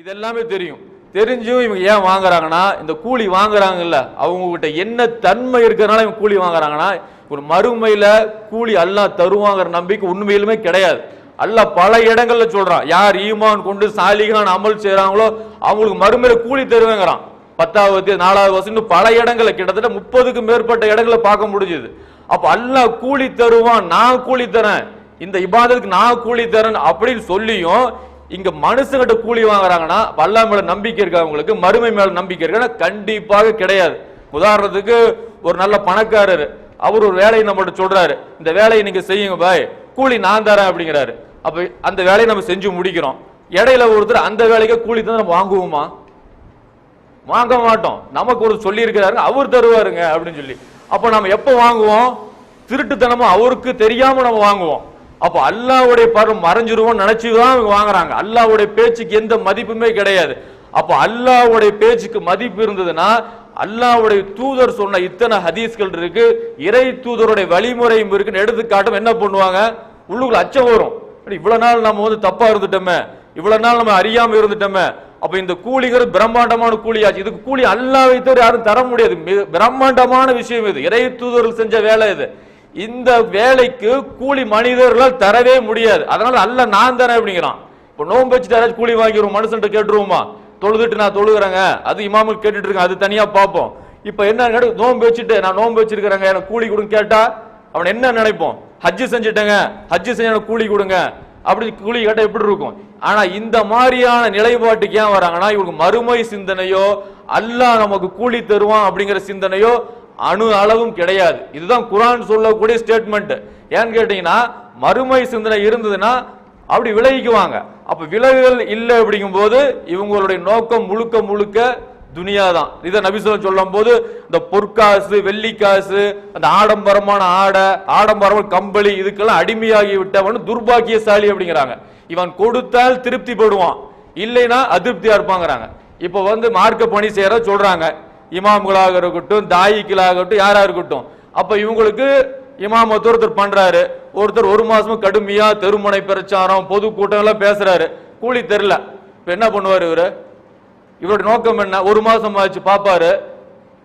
இதெல்லாமே தெரியும். தெரிஞ்சும் இவங்க ஏன் வாங்குறாங்கன்னா இந்த கூலி வாங்குறாங்கல்ல அவங்க கிட்ட என்ன தன்மை இருக்கிறதுனால இவங்க கூலி வாங்குறாங்கன்னா ஒரு மறுமையில கூலி அல்லா தருவாங்கிற நம்பிக்கை உண்மையிலுமே கிடையாது. அல்ல பல இடங்கள்ல சொல்றான் யார் ஈமான் கொண்டு சாலிகான் அமல் செய்யறாங்களோ அவங்களுக்கு மறுமையில கூலி தருவேங்கிறான். பத்தாவது நாலாவது வருஷம் பல இடங்கள்ல கிட்டத்தட்ட முப்பதுக்கும் மேற்பட்ட இடங்களை பார்க்க முடிஞ்சுது. அப்ப அல்ல கூலி தருவான் நான் கூலி தரேன் இந்த இபாதத்துக்கு நான் கூலி தரேன் அப்படின்னு சொல்லியும் இங்க மனுஷங்கிட்ட கூலி வாங்குறாங்கன்னா வல்லா மேல நம்பிக்கை இருக்கா அவங்களுக்கு மறுமை மேல நம்பிக்கை இருக்கா கண்டிப்பாக கிடையாது. உதாரணத்துக்கு ஒரு நல்ல பணக்காரர் அவர் ஒரு வேலையை நம்மகிட்ட சொல்றாரு இந்த வேலையை நீங்க செய்யுங்க பாய் கூலி நான் தரேன் அப்படிங்கிறாரு. அப்ப அந்த வேலையை நம்ம செஞ்சு முடிக்கிறோம். இடையில ஒருத்தர் அந்த வேலைக்கு கூலி தான் நம்ம வாங்குவோமா? வாங்க மாட்டோம். நமக்கு ஒரு சொல்லி இருக்கிறாரு அவர் தருவாருங்க அப்படின்னு சொல்லி. அப்ப நம்ம எப்ப வாங்குவோம்? திருட்டுத்தனமும் அவருக்கு தெரியாம நம்ம வாங்குவோம். அப்ப அல்லாவுடைய பார்வை மறைஞ்சிருவோம் நினைச்சுதான் இவங்க வாங்குறாங்க. அல்லாவுடைய பேச்சுக்கு எந்த மதிப்புமே கிடையாது. அப்ப அல்லாவுடைய பேச்சுக்கு மதிப்பு இருந்ததுன்னா அல்லாஹ்வுடைய தூதர் சொன்ன இத்தனை ஹதீஸ்கள் இருக்கு இறை தூதருடைய வழிமுறையும் இருக்குன்னு எடுத்துக்காட்டும் என்ன பண்ணுவாங்க? உள்ளுக்குள்ள அச்சம் வரும். இவ்வளவு நாள் நம்ம வந்து தப்பா இருந்துட்டோமே இவ்வளவு நாள் நம்ம அறியாம இருந்துட்டோமே அப்ப இந்த கூலிகள் பிரம்மாண்டமான கூலியாச்சு. இதுக்கு கூலி அல்லாவை தவிர யாரும் தர முடியாது. பிரம்மாண்டமான விஷயம் இது. இறை தூதர்கள் செஞ்ச வேலை இது. இந்த வேலைக்கு கூலி மனிதர்களால் தரவே முடியாது. அதனால அல்ல நான் தரேன் அப்படிங்கிறான். இப்போ நோன்பு வச்சுட்டு யாராச்சும் கூலி வாங்கிடுவோம் மனுஷன்ட்ட கேட்டுருவோமா? தொழுதுட்டு நான் தொழுகிறேங்க. அது இமாமுக்கு கேட்டுட்டு இருக்கேன். அது தனியா பார்ப்போம். இப்போ என்ன நடு- நோன்பு வச்சுட்டு நான் நோன்பு வச்சிருக்கிறேங்க. எனக்கு கூலி கொடுங்க கேட்டா அவன் என்ன நினைப்போம்? ஹஜ்ஜு செஞ்சுட்டேங்க. ஹஜ்ஜு செஞ்ச எனக்கு கூலி கொடுங்க. அப்படி கூலி கேட்டா எப்படி இருக்கும்? ஆனா இந்த மாதிரியான நிலைப்பாட்டுக்கு ஏன் வராங்கன்னா இவங்க மறுமை சிந்தனையோ அல்ல நமக்கு கூலி தருவான் அப்படிங்கிற சிந்தனையோ அணு அளவும் கிடையாது. இதுதான் குரான் சொல்லக்கூடிய ஸ்டேட்மெண்ட் ஏன்னு கேட்டீங்கன்னா மறுமை சிந்தனை இருந்ததுன்னா அப்படி விலகிக்குவாங்க. அப்ப விலகுகள் இல்லை அப்படிங்கும்போது இவங்களுடைய நோக்கம் முழுக்க முழுக்க துனியா தான் இதை நபிசுலம் சொல்லும் போது இந்த பொற்காசு வெள்ளிக்காசு அந்த ஆடம்பரமான ஆடை ஆடம்பரமான கம்பளி இதுக்கெல்லாம் அடிமையாகி விட்டவன் துர்பாக்கியசாலி அப்படிங்கிறாங்க. இவன் கொடுத்தால் திருப்தி படுவான் இல்லைன்னா அதிருப்தியா இருப்பாங்கிறாங்க. இப்போ வந்து மார்க்க பணி செய்யற சொல்றாங்க. இமாம்களாக இருக்கட்டும் தாயிக்களாகட்டும் யாரா இருக்கட்டும். அப்ப இவங்களுக்கு இமாமத்து ஒருத்தர் பண்றாரு ஒருத்தர் ஒரு மாதமும் கடுமையா தெருமுனை பிரச்சாரம் பொதுக்கூட்டம் எல்லாம் பேசுறாரு. கூலி தெரியல. இப்ப என்ன பண்ணுவாரு இவரு? இவருடைய நோக்கம் என்ன? ஒரு மாசம் ஆச்சு பாப்பாரு.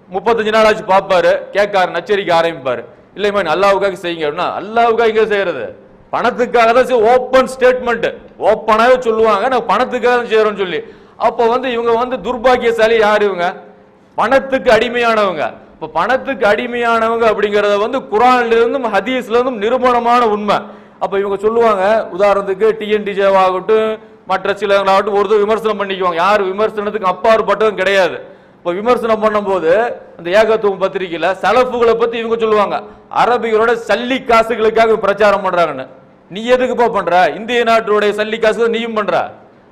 முப்பத்தஞ்சு நாள் ஆச்சு பாப்பாரு. கேட்காரு நச்சரிக்க ஆரம்பிப்பாரு. இல்லைம்மா நீ அல்லாவுக்காக செய்யுங்க அப்படின்னா அல்லாவுக்காக எங்க செய்யறது? பணத்துக்காக தான் ஓப்பன் ஸ்டேட்மெண்ட் ஓப்பனாவே சொல்லுவாங்க நான் பணத்துக்காக தான் செய்யறோம்னு சொல்லி. அப்போ வந்து இவங்க வந்து துர்பாக்கியசாலி யார் இவங்க? பணத்துக்கு அடிமையானவங்க. இப்ப பணத்துக்கு அடிமையானவங்க அப்படிங்கறத வந்து குரான்ல இருந்தும் ஹதீஸ்ல இருந்தும் நிரூபணமான உண்மை. அப்ப இவங்க சொல்லுவாங்க உதாரணத்துக்கு டிஎன்டிஜேவ் ஆகட்டும் மற்ற சிலங்களாகட்டும் ஒரு விமர்சனம் பண்ணிக்குவாங்க. யார் விமர்சனத்துக்கு அப்பாற்பட்டதும் கிடையாது. இப்ப விமர்சனம் பண்ணும்போது அந்த ஏகத்துவம் பத்திரிகையில செலப்புகளை பத்தி இவங்க சொல்லுவாங்க. அரபிகளோட சல்லி காசுகளுக்காக பிரச்சாரம் பண்றாங்கன்னு. நீ எதுக்குப்பா பண்ற? இந்திய நாட்டுடைய சல்லி காசு நீயும் பண்ற.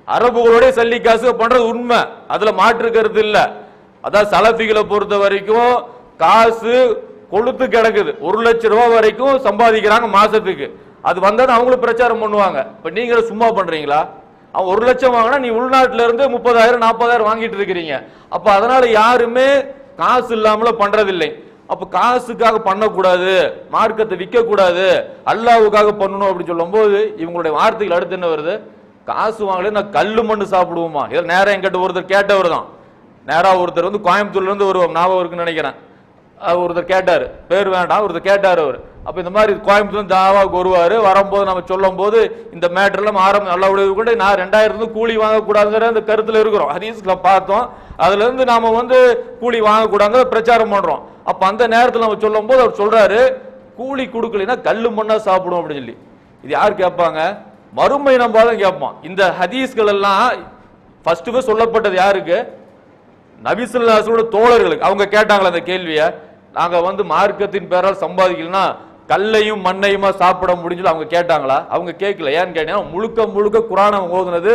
அரபுகளுடைய சல்லி காசு பண்றது உண்மை. அதுல மாற்று கருத்து இல்லை. அதான் சலபிகளை பொறுத்த வரைக்கும் காசு கொளுத்து கிடக்குது. ஒரு லட்சம் ரூபாய் வரைக்கும் சம்பாதிக்கிறாங்க மாசத்துக்கு. அது வந்தா அவங்களும் பிரச்சாரம் பண்ணுவாங்க. இப்ப நீங்க சும்மா பண்றீங்களா? அவன் ஒரு லட்சம் வாங்கினா நீ உள்நாட்டுல இருந்து முப்பதாயிரம் நாற்பதாயிரம் வாங்கிட்டு இருக்கிறீங்க. அப்ப அதனால யாருமே காசு இல்லாமல பண்றதில்லை. அப்ப காசுக்காக பண்ணக்கூடாது. மார்க்கத்தை விற்க கூடாது அல்லாவுக்காக பண்ணணும் அப்படின்னு சொல்லும்போது இவங்களுடைய வார்த்தைகள் அடுத்து என்ன வருது? காசு வாங்கல நான் கல்லு மண்ணு சாப்பிடுவோமா? இதை நேரம் என்கிட்ட ஒருத்தர் கேட்டவர் தான். நேராக ஒருத்தர் வந்து கோயம்புத்தூர்லேருந்து ஒரு ஞாபகம் இருக்குன்னு நினைக்கிறேன். ஒருத்தர் கேட்டார். பேர் வேண்டாம் ஒருத்தர் கேட்டார் அவர். அப்போ இந்த மாதிரி கோயம்புத்தூர் தாவாவுக்கு வருவார். வரும்போது நம்ம சொல்லும் போது இந்த மேட்டர்லாம் ஆரம்பம் நல்ல உடைய கூட நான் ரெண்டாயிரத்து கூலி வாங்கக்கூடாதுங்கிற அந்த கருத்தில் இருக்கிறோம். ஹதீஸ்ல பார்த்தோம். அதுலேருந்து நாம் வந்து கூலி வாங்கக்கூடாதுங்கிற பிரச்சாரம் பண்ணுறோம் அப்போ அந்த நேரத்தில் நம்ம சொல்லும் போது அவர் சொல்கிறாரு கூலி கொடுக்கலைன்னா கல் மண்ணாக சாப்பிடும் அப்படின்னு சொல்லி. இது யார் கேட்பாங்க? மறுமை நம்ம தான் கேட்பான். இந்த ஹதீஸ்கள் எல்லாம் ஃபர்ஸ்ட் சொல்லப்பட்டது யாருக்கு? நபிசுல்லாசோட தோழர்களுக்கு அவங்க கேட்டாங்களா அந்த கேள்வியை நாங்கள் வந்து மார்க்கத்தின் பேரால் சம்பாதிக்கலன்னா கல்லையும் மண்ணையுமா சாப்பிட முடிஞ்சது அவங்க கேட்டாங்களா? அவங்க கேட்கல. ஏன்னு கேட்டீங்கன்னா முழுக்க முழுக்க குரானை ஓதுனது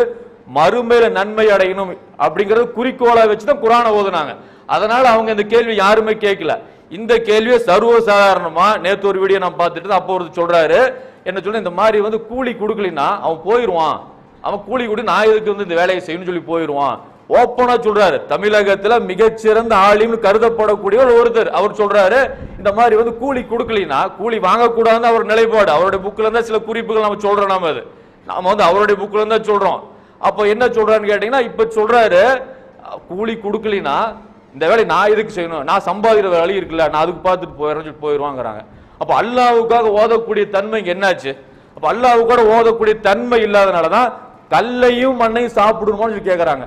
மறுமையில நன்மை அடையணும் அப்படிங்கறது வச்சு வச்சுதான் குரானை ஓதுனாங்க. அதனால அவங்க இந்த கேள்வி யாருமே கேட்கல. இந்த கேள்வியை சர்வசாதாரணமா நேத்து ஒரு வீடியோ நான் பார்த்துட்டு அப்போ ஒரு சொல்றாரு. என்ன சொல்ல இந்த மாதிரி வந்து கூலி கொடுக்கலைன்னா அவன் போயிடுவான் அவன் கூலி கொடு நான் எதுக்கு வந்து இந்த வேலையை செய்யணும்னு சொல்லி போயிடுவான் ஓப்பனா சொல்றாரு. தமிழகத்துல மிகச்சிறந்த ஆளுன்னு கருதப்படக்கூடிய ஒருத்தர். அவர் சொல்றாரு இந்த மாதிரி வந்து கூலி கொடுக்கலினா கூலி வாங்கக்கூடாதுன்னு அவர் நிலைப்பாடு. அவருடைய புக்கில் இருந்தா சில குறிப்புகள் நம்ம சொல்றோம் நாம அது. நாம வந்து அவருடைய புக்கில் இருந்தா சொல்றோம். அப்போ என்ன சொல்றான்னு கேட்டீங்கன்னா இப்ப சொல்றாரு கூலி கொடுக்கலினா இந்த வேலை நான் எதுக்கு செய்யணும்? நான் சம்பாதிக்கிற வேலை இருக்குல்ல நான் அதுக்கு பார்த்துட்டு போயிடறேன் சொல்லிட்டு போயிடுவாங்கிறாங்க. அப்போ அல்லாவுக்காக ஓதக்கூடிய தன்மை இங்கே என்னாச்சு? அப்போ அல்லாவுக்காக ஓதக்கூடிய தன்மை இல்லாதனால தான் கல்லையும் மண்ணையும் சாப்பிடணுமான்னு சொல்லி கேட்குறாங்க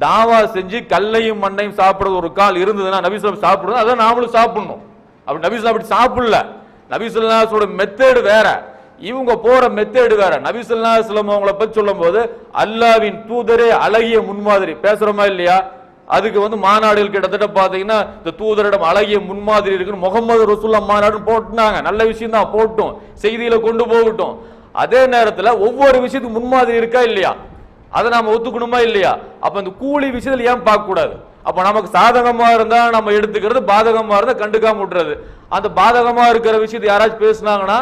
தாவா செஞ்சு கல்லையும் மண்ணையும் சாப்பிடுறது ஒரு கால் இருந்ததுன்னா நபிசுலாம் சாப்பிடுறது அதை நாமளும் சாப்பிடணும். அப்படி நபிசுலாம் அப்படி சாப்பிடல. நபிசுல்லாசோட மெத்தேடு வேற. இவங்க போற மெத்தேடு வேற. நபிசுல்லாஸ்லம் அவங்கள பத்தி சொல்லும் போது அல்லாவின் தூதரே அழகிய முன்மாதிரி. பேசுறோமா இல்லையா? அதுக்கு வந்து மாநாடுகள் கிட்டத்தட்ட பாத்தீங்கன்னா இந்த தூதரிடம் அழகிய முன்மாதிரி இருக்குன்னு முகமது ரசூல்லா மாநாடுன்னு போட்டுனாங்க. நல்ல விஷயம் தான் போட்டும். செய்தியில கொண்டு போகட்டும். அதே நேரத்துல ஒவ்வொரு விஷயத்துக்கு முன்மாதிரி இருக்கா இல்லையா? அதை நாம ஒத்துக்கணுமா இல்லையா? அப்ப இந்த கூலி விஷயத்தில் ஏன் பார்க்க கூடாது அப்ப நமக்கு சாதகமா இருந்தா நம்ம எடுத்துக்கிறது பாதகமா இருந்தா கண்டுக்காம விட்டுறது. அந்த பாதகமா இருக்கிற விஷயத்தை யாராச்சும் பேசுனாங்கன்னா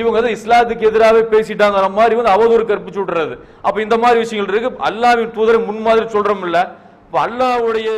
இவங்க வந்து இஸ்லாத்துக்கு எதிராகவே பேசிட்டாங்கிற மாதிரி வந்து அவதூறு கற்பிச்சு விட்டுறது. அப்ப இந்த மாதிரி விஷயங்கள் இருக்கு. அல்லாவின் தூதரை முன்மாதிரி சொல்றோம் இல்ல. அப்ப அல்லாஹ்வுடைய